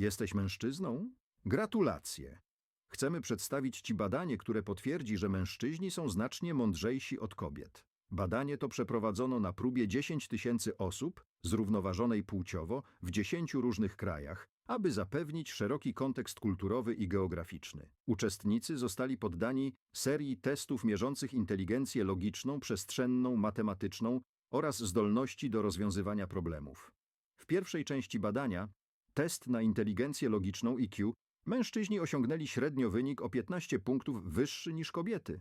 Jesteś mężczyzną? Gratulacje! Chcemy przedstawić Ci badanie, które potwierdzi, że mężczyźni są znacznie mądrzejsi od kobiet. Badanie to przeprowadzono na próbie 10 tysięcy osób, zrównoważonej płciowo, w 10 różnych krajach, aby zapewnić szeroki kontekst kulturowy i geograficzny. Uczestnicy zostali poddani serii testów mierzących inteligencję logiczną, przestrzenną, matematyczną oraz zdolności do rozwiązywania problemów. W pierwszej części badania, test na inteligencję logiczną IQ, mężczyźni osiągnęli średnio wynik o 15 punktów wyższy niż kobiety.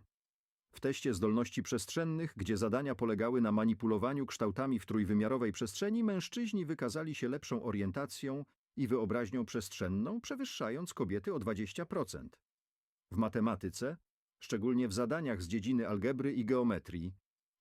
W teście zdolności przestrzennych, gdzie zadania polegały na manipulowaniu kształtami w trójwymiarowej przestrzeni, mężczyźni wykazali się lepszą orientacją i wyobraźnią przestrzenną, przewyższając kobiety o 20%. W matematyce, szczególnie w zadaniach z dziedziny algebry i geometrii,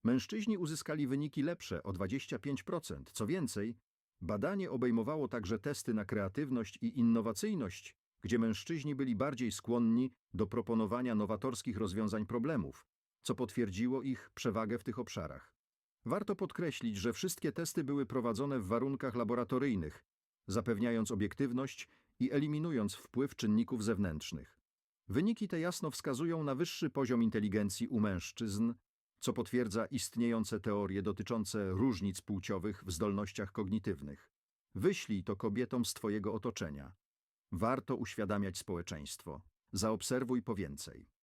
mężczyźni uzyskali wyniki lepsze o 25%. Co więcej, badanie obejmowało także testy na kreatywność i innowacyjność, gdzie mężczyźni byli bardziej skłonni do proponowania nowatorskich rozwiązań problemów, co potwierdziło ich przewagę w tych obszarach. Warto podkreślić, że wszystkie testy były prowadzone w warunkach laboratoryjnych, zapewniając obiektywność i eliminując wpływ czynników zewnętrznych. Wyniki te jasno wskazują na wyższy poziom inteligencji u mężczyzn, co potwierdza istniejące teorie dotyczące różnic płciowych w zdolnościach kognitywnych. Wyślij to kobietom z Twojego otoczenia. Warto uświadamiać społeczeństwo. Zaobserwuj po więcej.